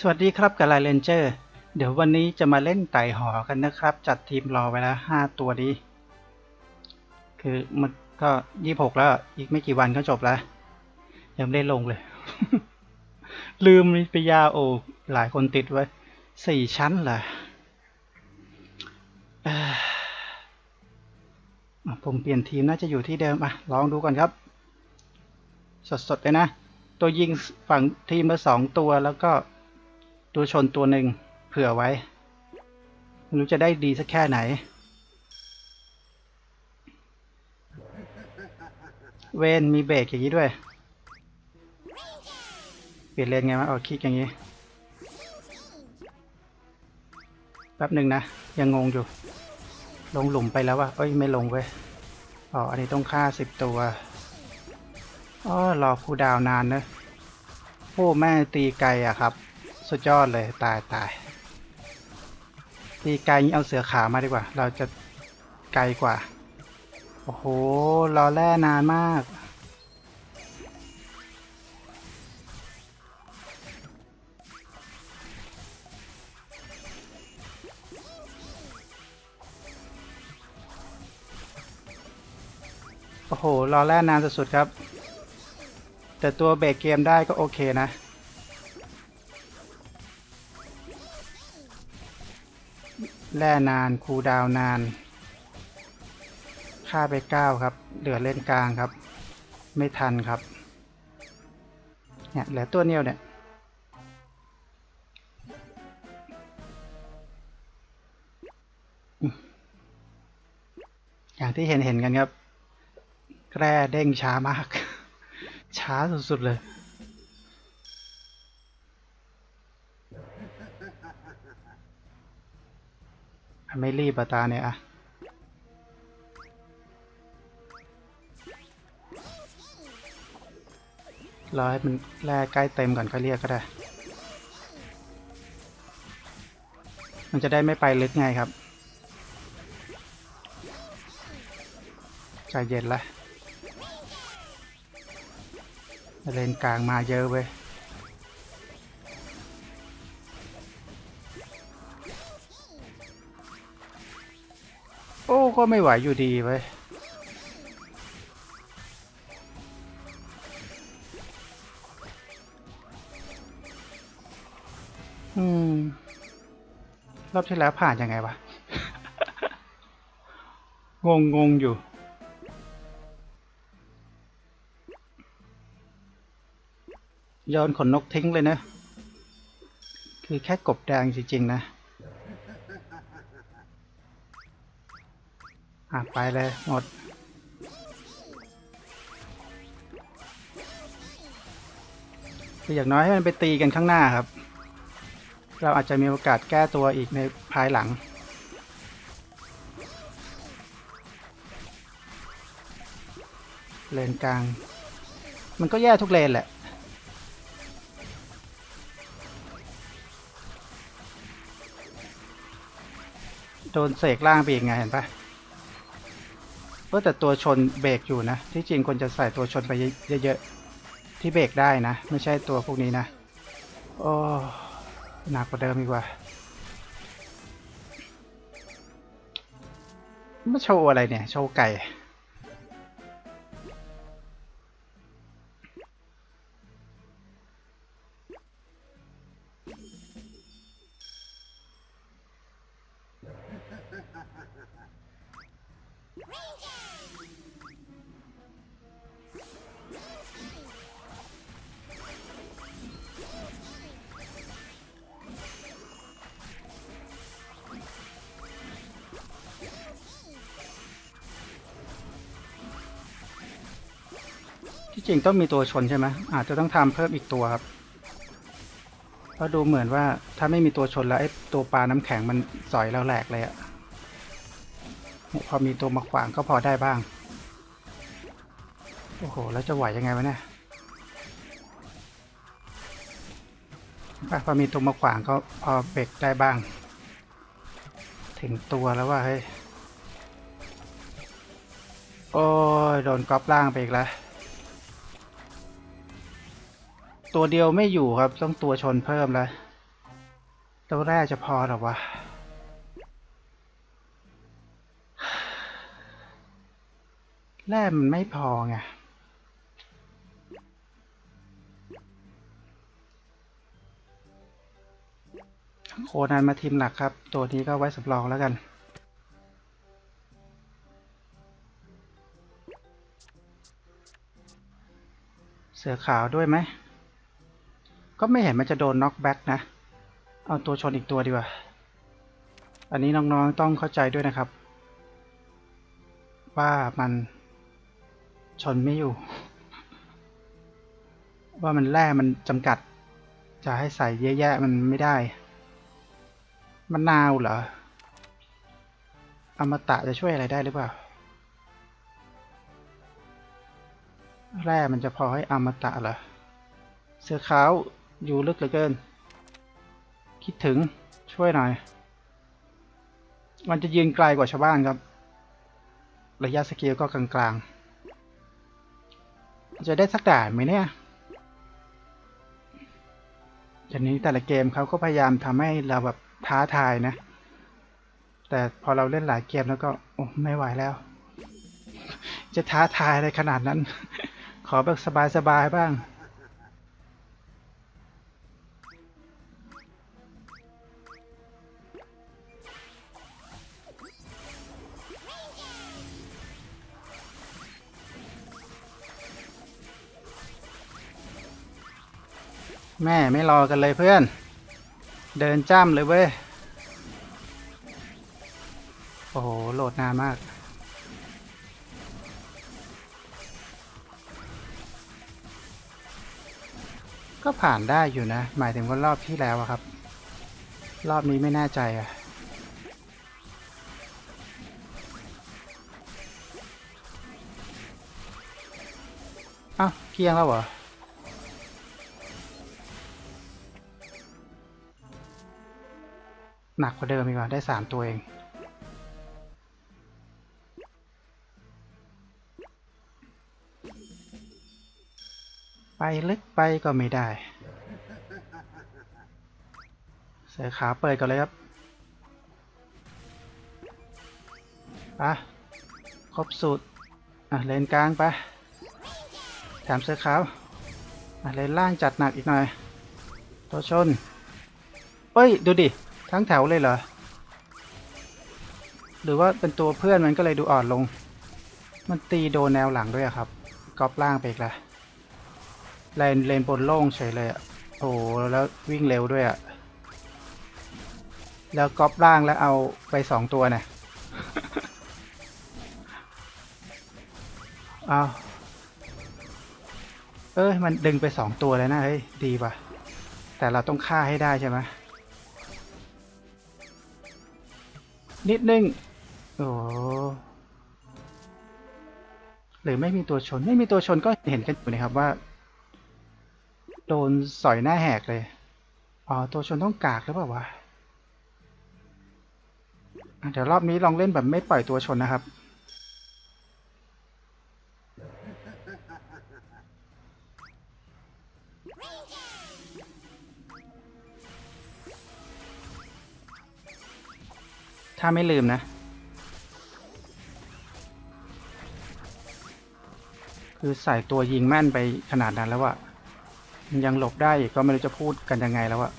สวัสดีครับกับไลเลนเจอร์เดี๋ยววันนี้จะมาเล่นไต่หอกันนะครับ จัดทีมรอไว้แล้วห้าตัวนี้คือมันก็ยี่หกแล้ว อีกไม่กี่วันก็จบแล้ว ยังไม่ได้ลงเลย ลืมไปยาโอ หลายคนติดไว้สี่ชั้นเหรอผมเปลี่ยนทีมน่าจะอยู่ที่เดิมอะลองดูก่อนครับ สดๆเลยนะ ตัวยิงฝั่งทีมละสองตัวแล้วก็ ตัวชนตัวหนึ่งเผื่อไว้ไม่รู้จะได้ดีสักแค่ไหน เวนมีเบรกอย่างนี้ด้วย เปลี่ยนเลนไงวะเอาคลิกอย่างนี้ แป๊บหนึ่งนะ ยังงงอยู่ ลงหลุมไปแล้ววะเอ้ย ไม่ลงเว้ย อ๋อ อันนี้ต้องฆ่าสิบตัวอ๋อรอคูดาวน์นานเนอะโอ้แม่ตีไกลอะครับ สุดยอดเลยตายตายตีไกลเอาเสือขามาดีกว่า เราจะไกลกว่า โอ้โห รอแร่นานมาก โอ้โห รอแร่นานสุดๆครับ แต่ตัวเบรกเกมได้ก็โอเคนะ แล่นานคูดาวน์นาน ค่าไป 9 ครับ เหลือเล่นกลางครับ ไม่ทันครับ เนี่ยเหลือตัวเนียวเนี่ย อย่างที่เห็นเห็นกันครับ แร่เด้งช้ามาก ช้าสุด ๆ เลย ไม่รีบอะตาเนี่ยอะรอให้มันแร่ใกล้เต็มก่อนค่อยเรียกก็ได้ มันจะได้ไม่ไปลึกไงครับ ใจเย็นละเลนกลางมาเยอะเว้ย ก็ไม่ไหวอยู่ดีเว้อืม รอบที่แล้วผ่านยังไงวะ งงงงอยู่โยนขนนกทิ้งเลยนะ คือแค่กบแดงจริงๆนะ อะ ไปเลยหมด คืออย่างน้อยให้มันไปตีกันข้างหน้าครับ เราอาจจะมีโอกาสแก้ตัวอีกในภายหลัง เลนกลาง มันก็แย่ทุกเลนแหละโดนเสกล่างไปอีกไงเห็นปะ อแต่ตัวชนเบรกอยู่นะ ที่จริงควรจะใส่ตัวชนไปเยอะๆ ที่เบรกได้นะ ไม่ใช่ตัวพวกนี้นะ โอ้ หนักกว่าเดิมอีกว่ามาโชว์อะไรเนี่ย โชว์ไก่ ต้องมีตัวชนใช่ไหมอาจจะต้องทำเพิ่มอีกตัวครับเพราะดูเหมือนว่าถ้าไม่มีตัวชนแล้วไอ้ตัวปลาน้ำแข็งมันสอยแล้วแหลกเลยอะเนี่ยพอมีตัวมาขวางก็พอได้บ้าง โอ้โห แล้วจะไหวยังไงวะเนี่ยพอมีตัวมาขวางก็พอเบรกได้บ้าง ถึงตัวแล้วว่าเฮ้ย โอ้ยโดนก๊อปล่างไปอีกแล้ว ตัวเดียวไม่อยู่ครับ ต้องตัวชนเพิ่มแล้วตัวแรกจะพอหรอวะแร่มันไม่พอไงโคนันมาทีมหลักครับ ตัวนี้ก็ไว้สำรองแล้วกัน เสือขาวด้วยไหม ก็ไม่เห็นมันจะโดนน็อกแบ็กนะ เอาตัวชนอีกตัวดีกว่า อันนี้น้องๆต้องเข้าใจด้วยนะครับ ว่ามันชนไม่อยู่ ว่ามันแร่มันจำกัด จะให้ใส่เยอะแยะมันไม่ได้ มันนาวเหรอ อมตะจะช่วยอะไรได้หรือเปล่า แร่มันจะพอให้อมตะเหรอเสือขาว อยู่ลึกเหลือเกิน คิดถึงช่วยหน่อย มันจะยืนไกลกว่าชาวบ้านครับ ระยะสกิลก็กลางๆ จะได้สักด่านไหมเนี่ยอย่างนี้แต่ละเกมเขาก็พยายามทำให้เราแบบท้าทายนะ แต่พอเราเล่นหลายเกมแล้วก็โอ้ไม่ไหวแล้ว จะท้าทายอะไรขนาดนั้น ขอแบบสบายๆบ้าง แม่ไม่รอกันเลยเพื่อน เดินจ้ำเลยเว้ย โอ้โห โหลดนานมาก ก็ผ่านได้อยู่นะ หมายถึงว่ารอบที่แล้วอะครับ รอบนี้ไม่แน่ใจอะอ้าวเที่ยงแล้วเหรอ หนักกว่าเดิมอีกว่าได้สามตัวเองไปลึกไปก็ไม่ได้ เสือขาเปิดก่อนเลยครับไปะครบสูตรอะเลนกลางไปแถมเสือขาวอะเลนล่างจัดหนักอีกหน่อย ตัวชนเฮ้ย ดูดิ ทั้งแถวเลยเหรอ หรือว่าเป็นตัวเพื่อนมันก็เลยดูอ่อนลง มันตีโดนแนวหลังด้วยอะครับกรอบล่างไปอีกละเลนเลนบนโล่งเฉยเลยอะโอ้โหแล้ววิ่งเร็วด้วยอะแล้วกรอบล่างแล้วเอาไปสองตัวเนี่ยเอาเอ้ย มันดึงไปสองตัวเลยนะ เฮ้ย ดีป่ะ แต่เราต้องฆ่าให้ได้ใช่ไหม นิดนึง โอ้หรือไม่มีตัวชน ไม่มีตัวชนก็เห็นกันอยู่นะครับว่า โดนสอยหน้าแหกเลย อ๋อ ตัวชนต้องกากหรือเปล่าวะอะเดี๋ยวรอบนี้ลองเล่นแบบไม่ปล่อยตัวชนนะครับ ถ้าไม่ลืมนะ คือใส่ตัวยิงแม่นไปขนาดนั้นแล้วอะมันยังหลบได้กก็ไม่รู้จะพูดกันยังไงแล้วอะ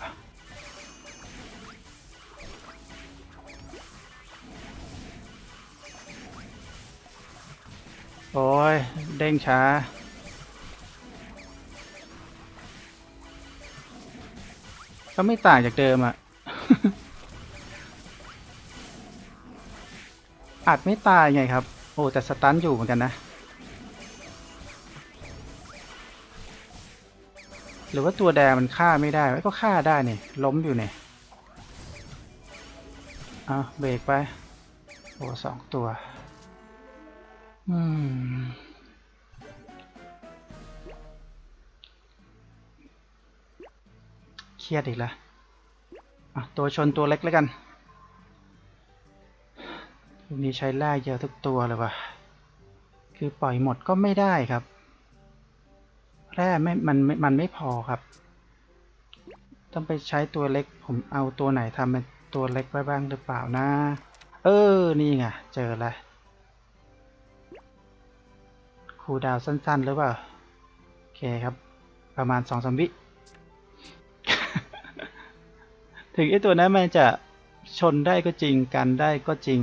โอ้ย เด้งช้า ก็ไม่ต่างจากเดิมอะ อาจไม่ตายไงครับ โอ้แต่สตันอยู่เหมือนกันนะ หรือว่าตัวแดงมันฆ่าไม่ได้ไว้ก็ฆ่าได้เนี่ยล้มอยู่เนี่ยเอาเบรกไป โอ้สองตัว อืมเครียดอีกแล้วอะตัวชนตัวเล็กแล้วกัน กนี้ใช้แร่เยอะทุกตัวเลยว่ะคือปล่อยหมดก็ไม่ได้ครับ แร่ไม่มันมันไม่พอครับ ต้องไปใช้ตัวเล็ก ผมเอาตัวไหนทำเป็นตัวเล็กไว้บ้างหรือเปล่านะ เออ นี่ไง เจอแล้วคูดาวสั้น ๆ หรือเปล่า โอเคครับ ประมาณสองสามวิ ถึงไอตัวนั้นมันจะชนได้ก็จริงกันได้ก็จริง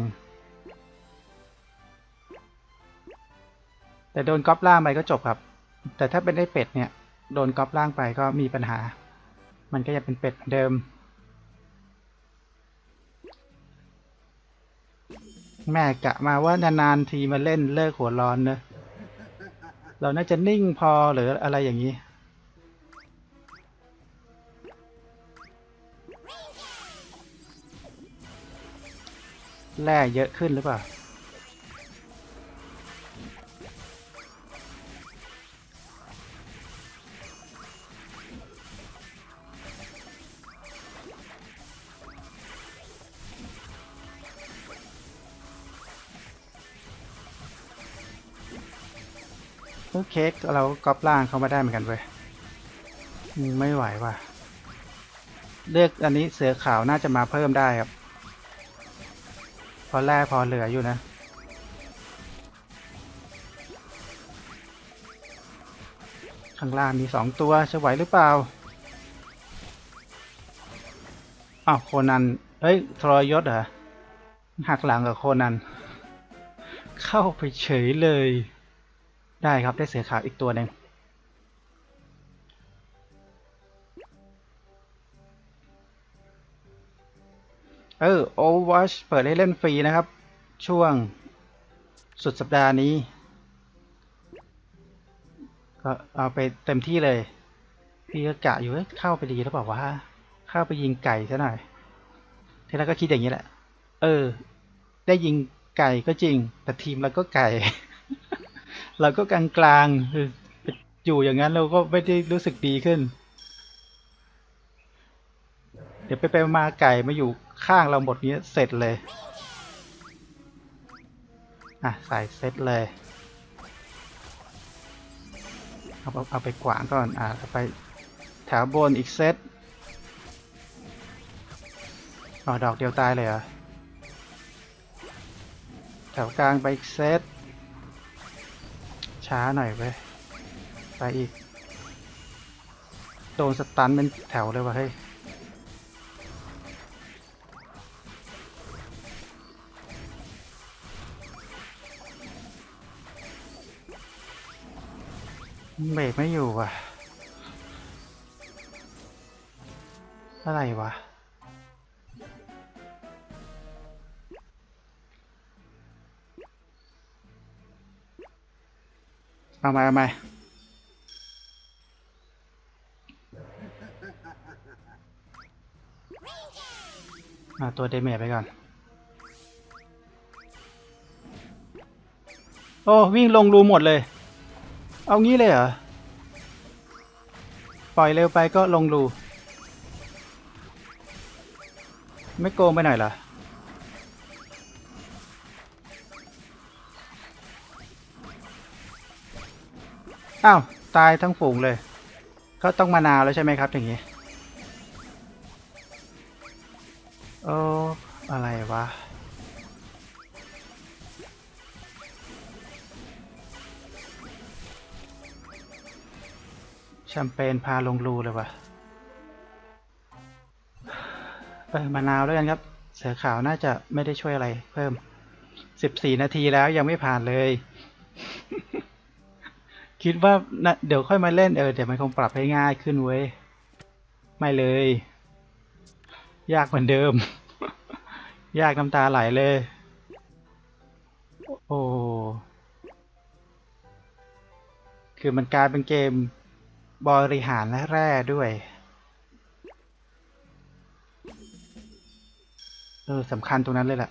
แต่โดนก๊อปล่างไปก็จบครับ แต่ถ้าเป็นไอเป็ดเนี่ย โดนก๊อปล่างไปก็มีปัญหา มันก็ยังเป็นเป็ดเหมือนเดิม แม่กะมาว่านานๆทีมาเล่นเลิกหัวร้อนเนอะเราน่าจะนิ่งพอหรืออะไรอย่างนี้แร่เยอะขึ้นหรือเปล่า เค้กเราก๊อปล่างเขามาได้เหมือนกันเว้ยไม่ไหวว่ะ เลือกอันนี้เสือขาวน่าจะมาเพิ่มได้ครับ พอแรกพอเหลืออยู่นะ ข้างล่างมีสองตัวจะไหวหรือเปล่าอ้าวโคนัน เฮ้ยทรยศเหรอหักหลังกับโคนัน เข้าไปเฉยเลย ได้ครับได้เสือขาวอีกตัวหนึ่งเออ Overwatch เปิดให้เล่นฟรีนะครับ ช่วงสุดสัปดาห์นี้ก็เอาไปเต็มที่เลย พี่ก็กะอยู่เอ้ยเข้าไปดีหรือเปล่าวะเข้าไปยิงไก่ซะหน่อยทีแรกก็คิดอย่างนี้แหละ เออ ได้ยิงไก่ก็จริง แต่ทีมเราก็ไก่ เราก็กลางๆอยู่อย่างนั้นเราก็ไม่ได้รู้สึกดีขึ้น เดี๋ยวไปไปมาไก่มาอยู่ข้างเราหมดนี้เสร็จเลย อะ ใส่เซตเลย เอาเอาเอาไปกวางก่อน อะไปแถวบนอีกเซตอ๋อดอกเดียวตายเลยเหรอแถวกลางไปอีกเซต ช้าหน่อยเว้ยไปอีก โดนสตันเป็นแถวเลยวะเฮ้ยเบรกไม่อยู่ว่ะ อะไรวะ เอามาเอามาอาตัวเดเมจไปก่อน โอ้ วิ่งลงรูหมดเลย เอางี้เลยเหรอ ปล่อยเร็วไปก็ลงรู ไม่โกงไปหน่อยเหรอ อ้าว ตายทั้งฝูงเลย ก็ต้องมานาวแล้วใช่ไหมครับอย่างนี้โอ้อะไรวะแชมเปญพาลงรูเลยวะเออมานาวแล้วกันครับ เสือขาวน่าจะไม่ได้ช่วยอะไรเพิ่มสิบสี่นาทีแล้วยังไม่ผ่านเลย คิดว่านะเดี๋ยวค่อยมาเล่นเออเดี๋ยวมันคงปรับให้ง่ายขึ้นเว้ย ไม่เลย ยากเหมือนเดิม ยากน้ำตาไหลเลย โอ้คือมันกลายเป็นเกมบริหารและแร่ด้วย เออสำคัญตรงนั้นเลยแหละ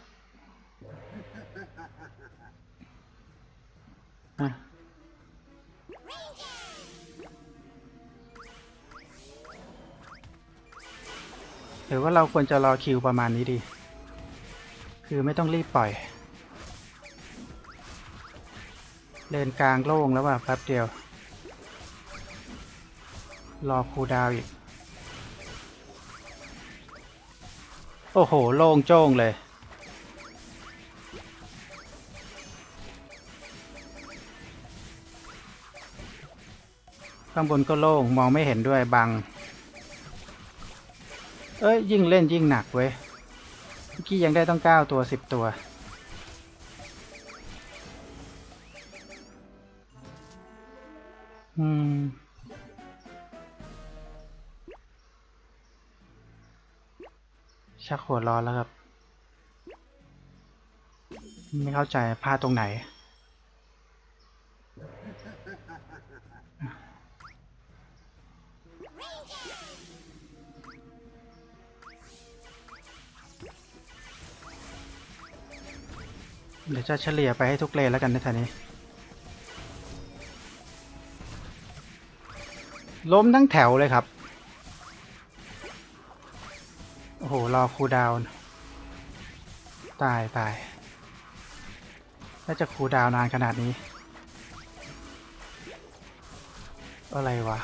หรือว่าเราควรจะรอคิวประมาณนี้ดี คือไม่ต้องรีบปล่อย เลนกลางโล่งแล้วว่ะแป๊บเดียว รอคูดาวอีก โอ้โห โล่งโจ้งเลยข้างบนก็โล่ง มองไม่เห็นด้วยบัง เอ้ยยิ่งเล่นยิ่งหนักเว้ยเมื่อกี้ยังได้ต้องเก้าตัวสิบตัว อืม ชักหัวร้อนแล้วครับ ไม่เข้าใจพลาดตรงไหน เดี๋ยวจะเฉลี่ยไปให้ทุกเลนแล้วกันในท่านี้ ล้มทั้งแถวเลยครับ โอ้โห รอคูดาวน์ตายตายน่าจะคูดาวนานขนาดนี้ อะไรวะ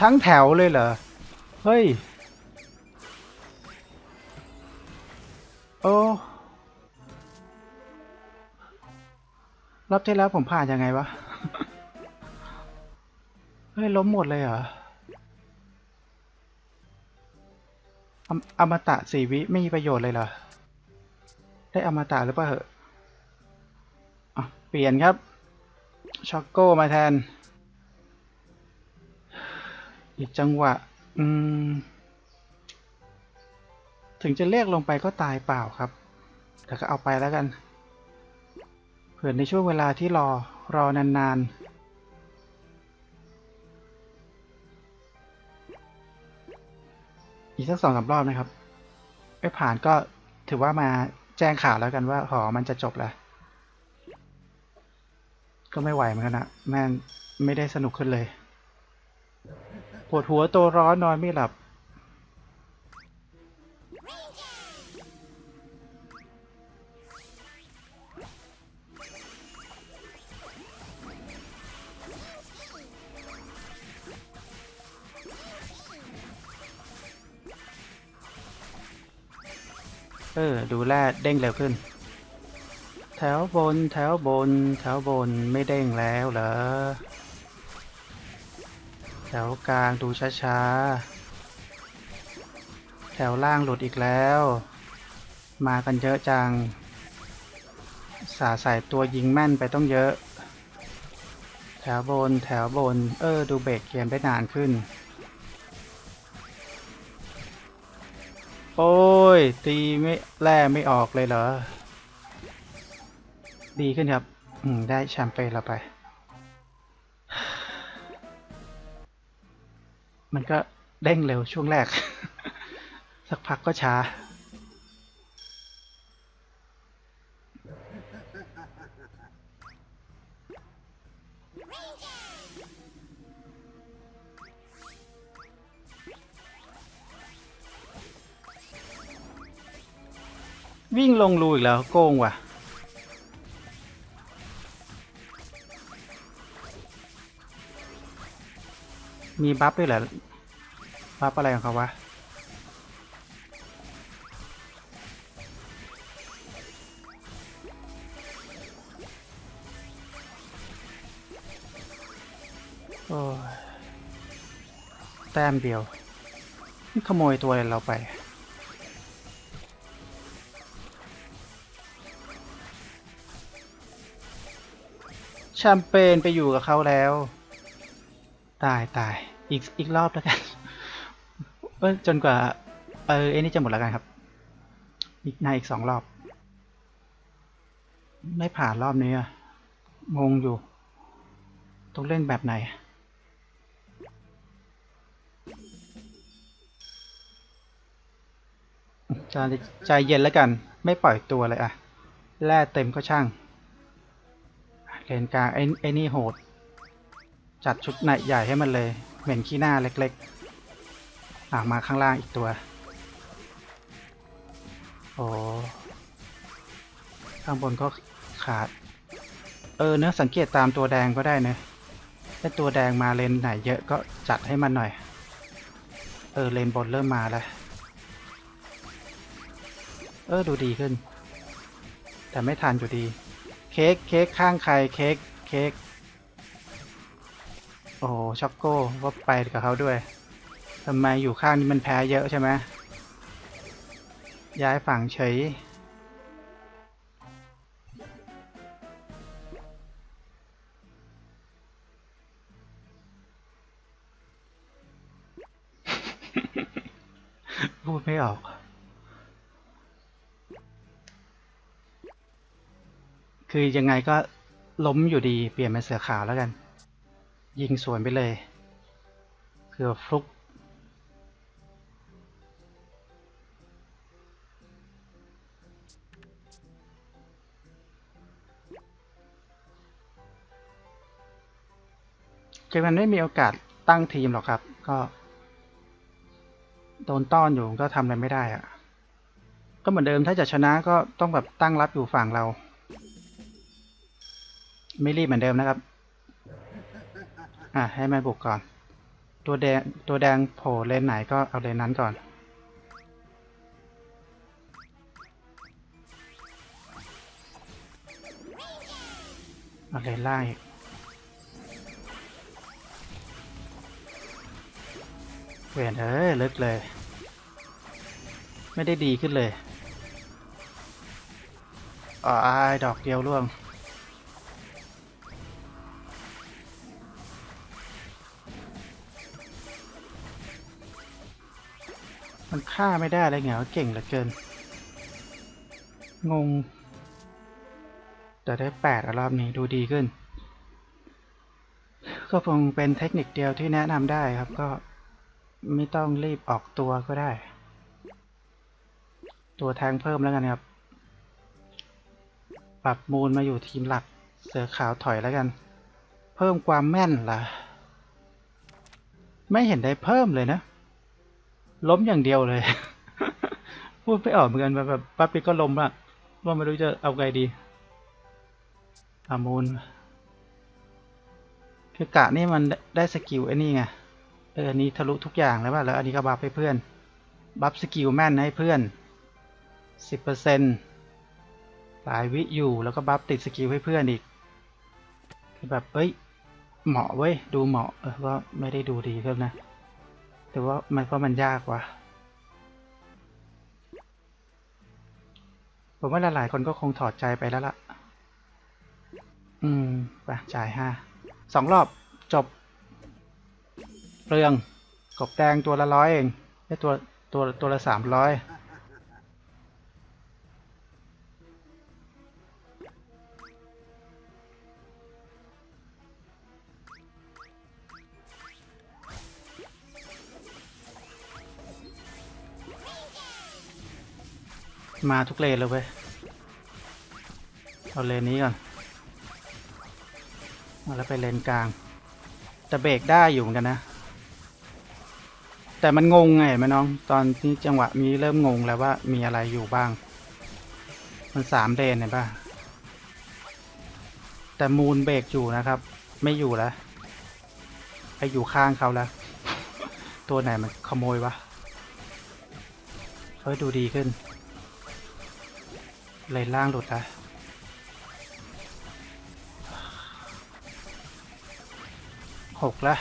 ทั้งแถวเลยเหรอ เฮ้ย โอ้รอบที่แล้วผมผ่านยังไงวะ เฮ้ย ล้มหมดเลยเหรออมอมตะสี่วิไม่มีประโยชน์เลยเหรอ ได้อมตะหรือเปล่าเหอะอะเปลี่ยนครับ ช็อกโก้มาแทน อีกจังหวะ อืม ถึงจะเรียกลงไปก็ตายเปล่าครับ แต่ก็เอาไปแล้วกัน เผื่อในช่วงเวลาที่รอรอนานๆอีกสักสองสามรอบนะครับ ไม่ผ่านก็ถือว่ามาแจ้งข่าวแล้วกันว่าหอมันจะจบแล้ว ก็ไม่ไหวเหมือนกันนะแม่ไม่ได้สนุกขึ้นเลย ปวดหัวตัวร้อนนอนไม่หลับ ออ ดูแลเด้งเร็วขึ้น แถวบน แถวบน แถวบนไม่เด้งแล้วเหรอ แถวกลางดูช้าๆ แถวล่างหลุดอีกแล้ว มากันเยอะจัง สาใส่ตัวยิงแม่นไปต้องเยอะ แถวบน แถวบน เออ ดูเบรกเกมได้นานขึ้น โอ้ย ตีไม่แล่ไม่ออกเลยเหรอ ดีขึ้นครับ อืม ได้แชมเปญเราไป มันก็เด้งเร็วช่วงแรก สักพักก็ช้า วิ่งลงรูอีกแล้วโกงว่ะ มีบัฟด้วยเหรอบัฟอะไรของเขาวะโอ้ยแต้มเดียว นี่ขโมยตัวเราไป ชมเปญไปอยู่กับเขาแล้ว ตายตายอีกอีกรอบแล้วกันเอ้ยจนกว่าเออไอ้นี่จะหมดแล้วกันครับ อีกในอีกสองรอบ ไม่ผ่านรอบนี้อะงงอยู่ ต้องเล่นแบบไหน ใจใจเย็นแล้วกัน ไม่ปล่อยตัวเลยอะแร่เต็มก็ช่าง เลนกลางไอ้ไอ้นี่โหด จัดชุดไหนใหญ่ให้มันเลย เหม็นขี้หน้าเล็กๆอะมาข้างล่างอีกตัว โอ้ข้างบนก็ขาด เออเนื้อสังเกตตามตัวแดงก็ได้เนะถ้าตัวแดงมาเลนไหนเยอะก็จัดให้มันหน่อย เออเลนบนเริ่มมาแล้วเออดูดีขึ้น แต่ไม่ทันอยู่ดี เค้กเค้กข้างใครเค้กเค้กโอ้โหช็อกโก้ว่าไปกับเขาด้วยทำไมอยู่ข้างนี้มันแพ้เยอะใช่ไหมย้ายฝั่งเฉยพูดไม่ออก คือยังไงก็ล้มอยู่ดีเปลี่ยนเป็นเสือขาวแล้วกัน ยิงสวนไปเลยเผื่อฟลุกเกมมันไม่มีโอกาสตั้งทีมหรอกครับ ก็โดนต้อนอยู่ก็ทำอะไรไม่ได้อะก็เหมือนเดิมถ้าจะชนะก็ต้องแบบตั้งรับอยู่ฝั่งเรา ไม่รีบเหมือนเดิมนะครับ อะให้มันบุกก่อน ตัวแดงตัวแดงโผล่เลนไหนก็เอาเลนนั้นก่อน เอาเลนล่างอีกเวนเอ้ยลึกเลย ไม่ได้ดีขึ้นเลยอ๋ออายดอกเดียวร่วง มันฆ่าไม่ได้เลยเหงาเก่งเหลือเกิน งง แต่ได้แปดรอบนี้ดูดีขึ้น ก็คงเป็นเทคนิคเดียวที่แนะนำได้ครับก็ไม่ต้องรีบออกตัวก็ได้ ตัวแทงเพิ่มแล้วกันครับ ปรับมูลมาอยู่ทีมหลัก เสือขาวถอยแล้วกัน เพิ่มความแม่นล่ะ ไม่เห็นได้เพิ่มเลยนะ ล้มอย่างเดียวเลย พูดไม่ออกเหมือนกันแบบบบปั๊บปิ๊กก็ล้มละว่าไม่รู้จะเอาไงดีอามูลคือกะนี่มันได้สกิลไอ้นี่ไงเอออันนี้ทะลุทุกอย่างแล้วว่าแล้วอันนี้ก็บัฟให้เพื่อน บัฟสกิลแม่นให้เพื่อนสิบเปอร์เซ็นต์หลายวิอยู่แล้วก็บัฟติดสกิลให้เพื่อนอีกคือแบบเอ้ยเหมาะเว้ยดูเหมาะเออก็ไม่ได้ดูดีขึ้นนะ แต่ว่ามันก็มันยากว่ะผมว่าหลายๆคนก็คงถอดใจไปแล้วล่ะ อืมไปจ่ายห้าสองรอบจบ เปลือง กบแดงตัวละร้อยเองไอ้ตัวตัวตัวละสามร้อย มาทุกเลนเลยเว้ย เอาเลนนี้ก่อนเอาแล้วไปเลนกลาง แต่เบรกได้อยู่เหมือนกันนะ แต่มันงงไงไหมน้อง ตอนที่จังหวะมีเริ่มงงแล้วว่ามีอะไรอยู่บ้าง มันสามเลนเห็นปะแต่มูลเบรกอยู่นะครับ ไม่อยู่แล้ว ไปอยู่ข้างเขาแล้ว ตัวไหนมันขโมยวะเฮ้ยดูดีขึ้น เลนล่างหลุดละหกละ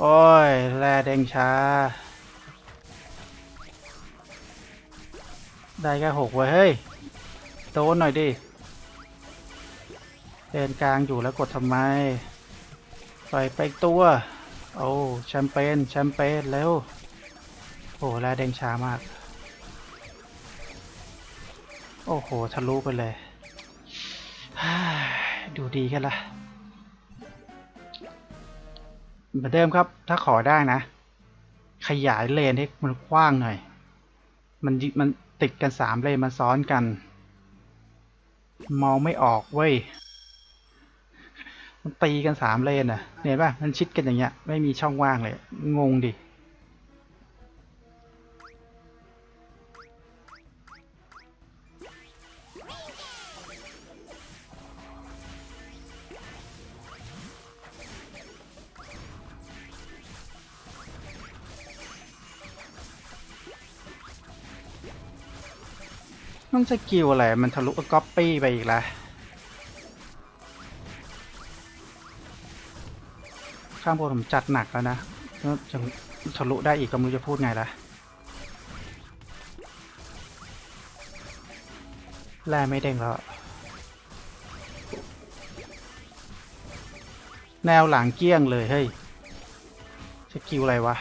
โอ้ยแลเด้งช้า ได้แค่หกไว้ย เฮ้ย โดนหน่อยดิเลนกลางอยู่แล้วกดทำไมปล่อยไปตัว โอ้ แชมเปญ แชมเปญแล้ว อ้แลเด้งช้ามาก โอ้โห ทะลุไปเลย ดูดีกันละเหมือนเดิมครับ ถ้าขอได้นะ ขยายเลนให้มันกว้างหน่อย มันยิมันติดกันสามเลนมันซ้อนกัน มองไม่ออกเว้ย มันตีกันสามเลนอะ เห็นป่ะ มันชิดกันอย่างเงี้ย ไม่มีช่องว่างเลย งงดิ ต้องสกิลอะไร มันทะลุก๊อปปี้ไปอีกแล้วข้างบนผมจัดหนักแล้วนะแล้วจะทะลุได้อีกก็ไม่รู้จะพูดไงล่ะแร่ไม่เด้งแล้ว แนวหลังเกี้ยงเลยเฮ้ยสกิลอะไรวะ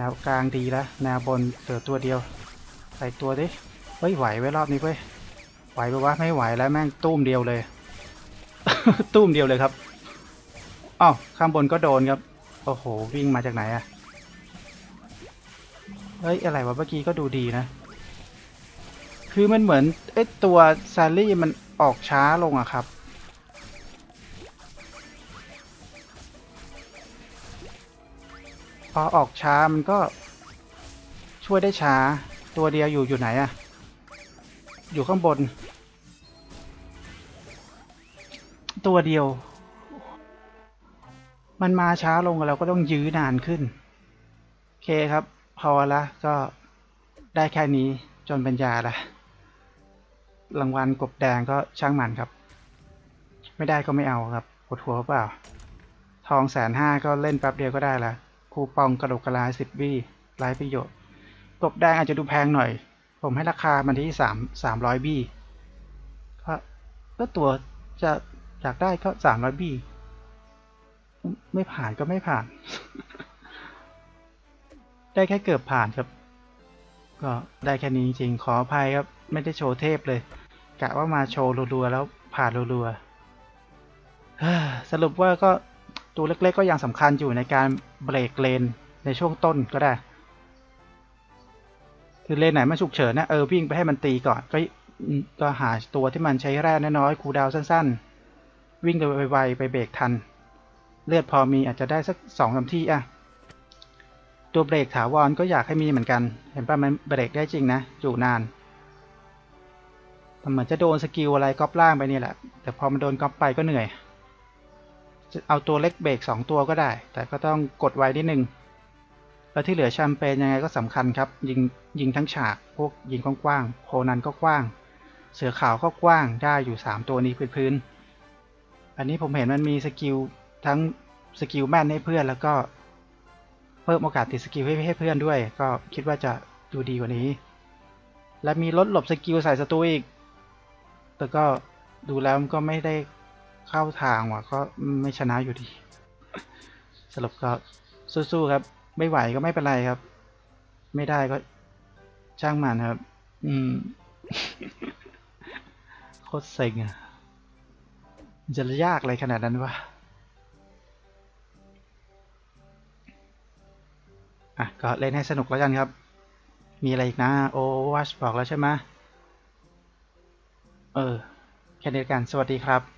แนวกลางดีแล้วแนวบนเหลือตัวเดียว ใส่ตัวดิเฮ้ยไหวไว้รอบนี้เว้ยไหวปะวะไม่ไหวแล้วแม่งตุ้มเดียวเลย ตุ้มเดียวเลยครับอ้าวข้างบนก็โดนครับโอ้โหวิ่งมาจากไหนอะเฮ้ยอะไรวะเมื่อกี้ก็ดูดีนะ คือมันเหมือนไอ้ตัวซารี่มันออกช้าลงอะครับ พอออกช้ามันก็ช่วยได้ช้า ตัวเดียวอยู่อยู่ไหนอะอยู่ข้างบน ตัวเดียว มันมาช้าลงเราก็ต้องยื้อนานขึ้น โอเคครับ พอละก็ได้แค่นี้จนปัญญาละรางวัลกบแดงก็ช่างมันครับ ไม่ได้ก็ไม่เอาครับปวดหัวเปล่า ทองแสนห้าก็เล่นแป๊บเดียวก็ได้ละ คูปองกระดกกระลาสิบบี้ไร้ประโยชน์กบแดงอาจจะดูแพงหน่อย ผมให้ราคามันที่สามสามร้อยบี้ก็ก็ตัวจะอยากได้ก็สามร้อยบี้ไม่ผ่านก็ไม่ผ่าน ได้แค่เกือบผ่านครับ ก็ได้แค่นี้จริงๆขออภัยครับ ไม่ได้โชว์เทพเลย กะว่ามาโชว์รัวๆแล้วผ่านรัวๆสรุปว่าก็ ตัวเล็กๆก็ยังสำคัญอยู่ในการเบรกเลนในช่วงต้นก็ได้ คือเลนไหนมันฉุกเฉินนะเออวิ่งไปให้มันตีก่อนก็ก็หาตัวที่มันใช้แร่น้อยๆคูดาวสั้นๆ วิ่งไวๆไปเบรกทัน เลือดพอมีอาจจะได้สักสองสามที่อะตัวเบรกถาวรก็อยากให้มีเหมือนกัน เห็นป่ะมันเบรกได้จริงนะอยู่นานแต่เหมือนจะโดนสกิลอะไรก๊อปล่างไปนี่แหละ แต่พอมันโดนก๊อปไปก็เหนื่อย เอาตัวเล็กเบรกสองตัวก็ได้ แต่ก็ต้องกดไว้นิดนึง แล้วที่เหลือแชมเปญยังไงก็สำคัญครับ ยิงยิงทั้งฉาก พวกยิงกว้างๆโคนันก็กว้าง เสือขาวก็กว้างได้อยู่สามตัวนี้พื้นๆอันนี้ผมเห็นมันมีสกิลทั้งสกิลแม่นให้เพื่อนแล้วก็เพิ่มโอกาสติดสกิลให้ให้เพื่อนด้วย ก็คิดว่าจะดูดีกว่านี้ และมีลดหลบสกิลใส่ศัตรูอีก แต่ก็ดูแล้วมันก็ไม่ได้ เข้าทางว่ะ ก็ไม่ชนะอยู่ดี สรุปก็สู้ๆครับ ไม่ไหวก็ไม่เป็นไรครับ ไม่ได้ก็ช่างมันครับ อืมโคตรเซ็งอะจะยากอะไรขนาดนั้นวะอะก็เล่นให้สนุกแล้วกันครับ มีอะไรอีกนะ โอวัชบอกแล้วใช่ไหมเออ แค่นี้กัน สวัสดีครับ